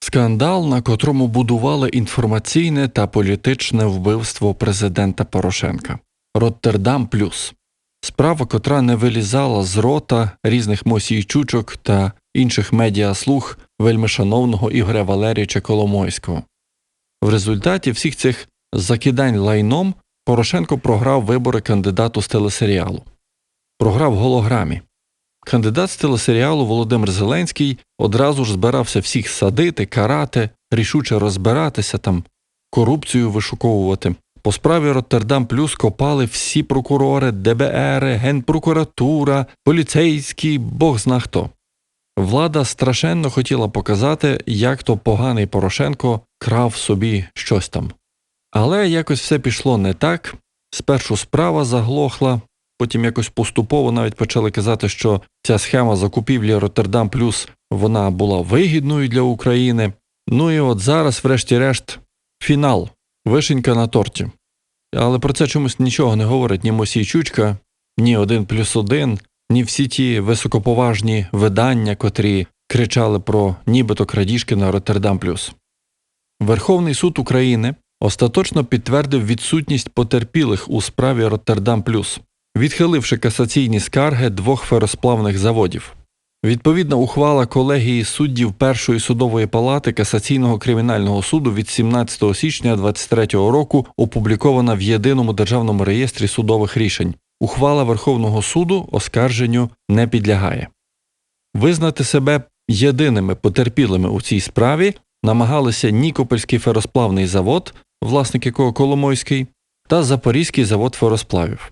Скандал, на котрому будували інформаційне та політичне вбивство президента Порошенка. Роттердам Плюс. Справа, котра не вилізала з рота різних мосійчучок та інших медіаслуг вельмишановного Ігоря Валерійовича Коломойського. В результаті всіх цих закидань лайном Порошенко програв вибори кандидату з телесеріалу. Програв голограмі. Кандидат з телесеріалу Володимир Зеленський одразу ж збирався всіх садити, карати, рішуче розбиратися там, корупцію вишуковувати. По справі Роттердам Плюс копали всі прокурори, ДБР, Генпрокуратура, поліцейські, Бог зна хто. Влада страшенно хотіла показати, як то поганий Порошенко крав собі щось там. Але якось все пішло не так. Спершу справа заглохла, потім якось поступово навіть почали казати, що ця схема закупівлі Роттердам Плюс вона була вигідною для України. Ну і от зараз, врешті-решт, фінал, вишенька на торті. Але про це чомусь нічого не говорить ні Мосійчучка, ні один плюс один, ні всі ті високоповажні видання, котрі кричали про нібито крадіжки на Роттердам Плюс. Верховний суд України остаточно підтвердив відсутність потерпілих у справі Роттердам Плюс, відхиливши касаційні скарги двох феросплавних заводів. Відповідна ухвала колегії суддів Першої судової палати касаційного кримінального суду від 17 січня 2023 року опублікована в єдиному державному реєстрі судових рішень. Ухвала Верховного суду оскарженню не підлягає. Визнати себе єдиними потерпілими у цій справі намагалися Нікопольський феросплавний завод, власник якого Коломойський, та Запорізький завод феросплавів.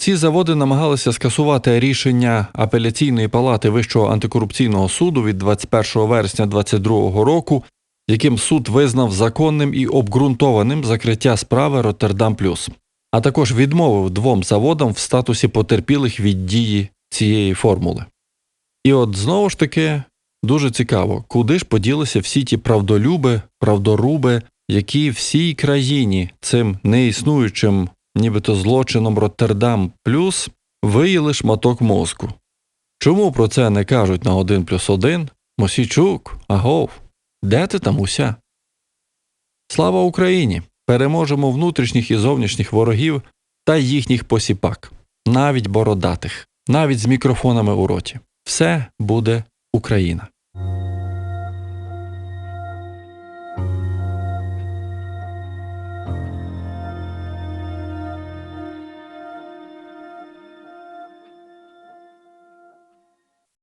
Ці заводи намагалися скасувати рішення апеляційної палати Вищого антикорупційного суду від 21 вересня 2022 року, яким суд визнав законним і обґрунтованим закриття справи Роттердам Плюс, а також відмовив двом заводам в статусі потерпілих від дії цієї формули. І от знову ж таки дуже цікаво, куди ж поділися всі ті правдолюби, правдоруби, які всій країні цим неіснуючим нібито злочином Роттердам плюс виїли шматок мозку. Чому про це не кажуть на один плюс один? Мосійчук, агов, де ти там уся? Слава Україні! Переможемо внутрішніх і зовнішніх ворогів та їхніх посіпак, навіть бородатих, навіть з мікрофонами у роті. Все буде Україна.